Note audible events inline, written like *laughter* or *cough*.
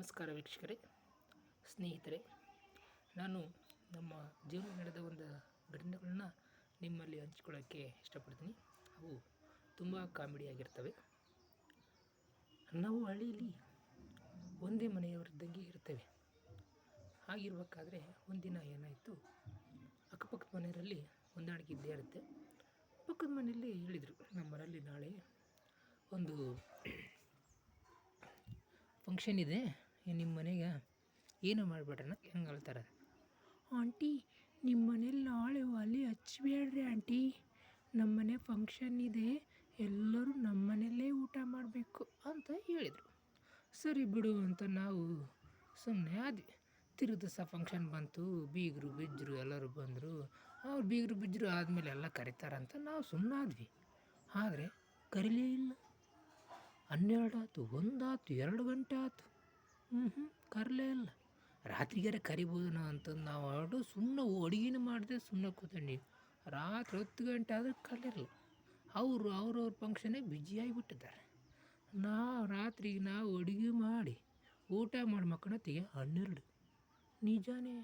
ನಮಸ್ಕಾರ ವೀಕ್ಷಕರೇ, ಸ್ನೇಹಿತರೆ. ನಾನು ನಮ್ಮ ಜೀವನ ನಡೆದ ಒಂದು ಘಟನೆಗಳನ್ನ ನಿಮ್ಮಲ್ಲಿ ಹಂಚ್ಕೊಳ್ಳೋಕ್ಕೆ ಇಷ್ಟಪಡ್ತೀನಿ. ಅವು ತುಂಬ ಕಾಮಿಡಿಯಾಗಿರ್ತವೆ ನಾವು ಹಳ್ಳಿಯಲ್ಲಿ ಒಂದೇ ಮನೆಯವರಿದ್ದಂಗೆ ಇರ್ತೇವೆ. ಹಾಗಿರ್ಬೇಕಾದ್ರೆ ಒಂದಿನ ಏನಾಯಿತು, ಅಕ್ಕಪಕ್ಕದ ಮನೆಯಲ್ಲಿ ಹೊಂದಾಣಿಕೆ ಇದ್ದೇ ಇರುತ್ತೆ. ಪಕ್ಕದ ಮನೆಯಲ್ಲಿ ಹೇಳಿದರು ನಮ್ಮ ಮನೆಯಲ್ಲಿ ನಾಳೆ ಒಂದು *coughs* ಫಂಕ್ಷನ್ ಇದೆ. ನಿಮ್ಮ ಮನೆಗೆ ಏನು ಮಾಡಬೇಡ್ರಣ್ಣ ಹೆಂಗೆ ಹೇಳ್ತಾರೆ ಆಂಟಿ ನಿಮ್ಮ ಮನೇಲಿ ನಾಳೆ ಒಲೆ ಹಚ್ಬೇಡ್ರಿ ಆಂಟಿ. ನಮ್ಮ ಮನೆ ಫಂಕ್ಷನ್ ಇದೆ, ಎಲ್ಲರೂ ನಮ್ಮ ಮನೆಯಲ್ಲೇ ಊಟ ಮಾಡಬೇಕು ಅಂತ ಹೇಳಿದರು. ಸರಿ ಬಿಡು ಅಂತ ನಾವು ಸುಮ್ಮನೆ ಆದ್ವಿ. ತಿರುಗಿ ದಿವಸ ಫಂಕ್ಷನ್ ಬಂತು, ಬೀಗರು ಬಿಜ್ಜರು ಎಲ್ಲರೂ ಬಂದರು. ಅವ್ರು ಬೀಗರು ಬಿಜ್ಜರು ಆದಮೇಲೆ ಎಲ್ಲ ಕರೀತಾರಂತ ನಾವು ಸುಮ್ಮನೆ ಆದ್ವಿ. ಆದರೆ ಕರೀಲೇ ಇಲ್ಲ. ಹನ್ನೆರಡು ಆಯ್ತು ಒಂದಾಯ್ತು ಎರಡು ಗಂಟೆ ಆಯ್ತು ಹ್ಞೂ ಹ್ಞೂ ಕರಲೇ ಇಲ್ಲ. ರಾತ್ರಿಗಾರ ಕರಿಬೋದನ ಅಂತಂದು ನಾವು ಆಡು ಸುಮ್ಮನೆ ಅಡುಗೆನೂ ಮಾಡಿದೆ ಸುಮ್ಮನೆ ಕೂತ್ಕೊಂಡು ರಾತ್ರಿ ಹತ್ತು ಗಂಟೆ ಆದರೂ ಕರಲಿಲ್ಲ ಅವರು ಅವ್ರವ್ರ ಬಿಜಿಯಾಗಿ ಬಿಟ್ಟಿದ್ದಾರೆ ನಾವು ರಾತ್ರಿಗೆ ನಾವು ಅಡುಗೆ ಮಾಡಿ ಊಟ ಮಾಡಿ ಮಕ್ಕಳೊತ್ತಿಗೆ ಹನ್ನೆರಡು. ನಿಜಾನೇ?